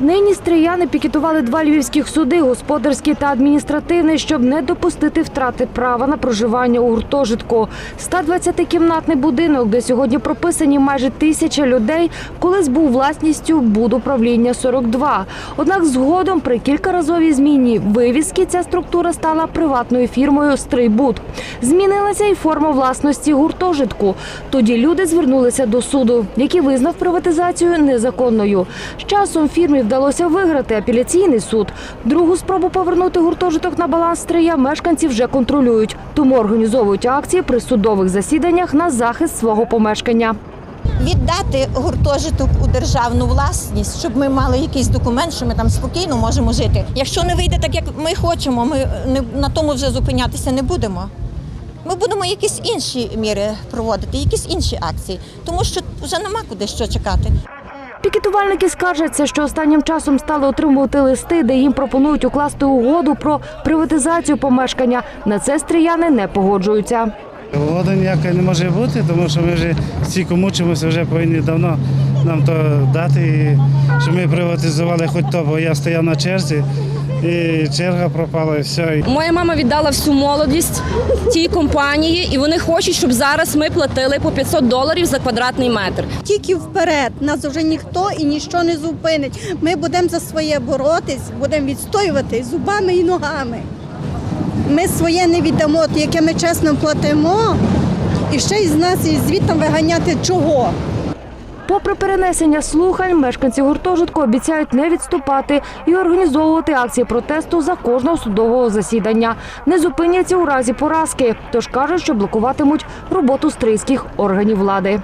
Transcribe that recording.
Нині стрияни пікетували два львівських суди, господарський та адміністративний, щоб не допустити втрати права на проживання у гуртожитку. 120-кімнатний будинок, де сьогодні прописані майже тисяча людей, колись був власністю будуправління 42. Однак згодом при кількаразовій зміні вивіски ця структура стала приватною фірмою «Стрийбуд». Змінилася і форма власності гуртожитку. Тоді люди звернулися до суду, який визнав приватизацію незаконною. З часом фірмі вдалося виграти апеляційний суд. Другу спробу повернути гуртожиток на баланс Стрия мешканці вже контролюють, тому організовують акції при судових засіданнях на захист свого помешкання. віддати гуртожиток у державну власність, щоб ми мали якийсь документ, що ми там спокійно можемо жити. Якщо не вийде так, як ми хочемо, ми на тому вже зупинятися не будемо. Ми будемо якісь інші міри проводити, якісь інші акції, тому що вже нема куди що чекати. Пікетувальники скаржаться, що останнім часом стали отримувати листи, де їм пропонують укласти угоду про приватизацію помешкання. На це стріяни не погоджуються. Угода ніяка не може бути, тому що ми вже стільки мучимося, вже повинні давно нам то дати, і щоб ми приватизували хоч то, бо я стояв на черзі, і черга пропала, і все. Моя мама віддала всю молодість тій компанії, і вони хочуть, щоб зараз ми платили по 500 доларів за квадратний метр. тільки вперед. Нас вже ніхто і ніщо не зупинить. Ми будемо за своє боротись, будемо відстоювати зубами і ногами. Ми своє не віддамо, яке ми чесно платимо, і ще із нас і звідти виганяти чого. Попри перенесення слухань, мешканці гуртожитку обіцяють не відступати і організовувати акції протесту за кожного судового засідання. Не зупиняться у разі поразки, тож кажуть, що блокуватимуть роботу стрийських органів влади.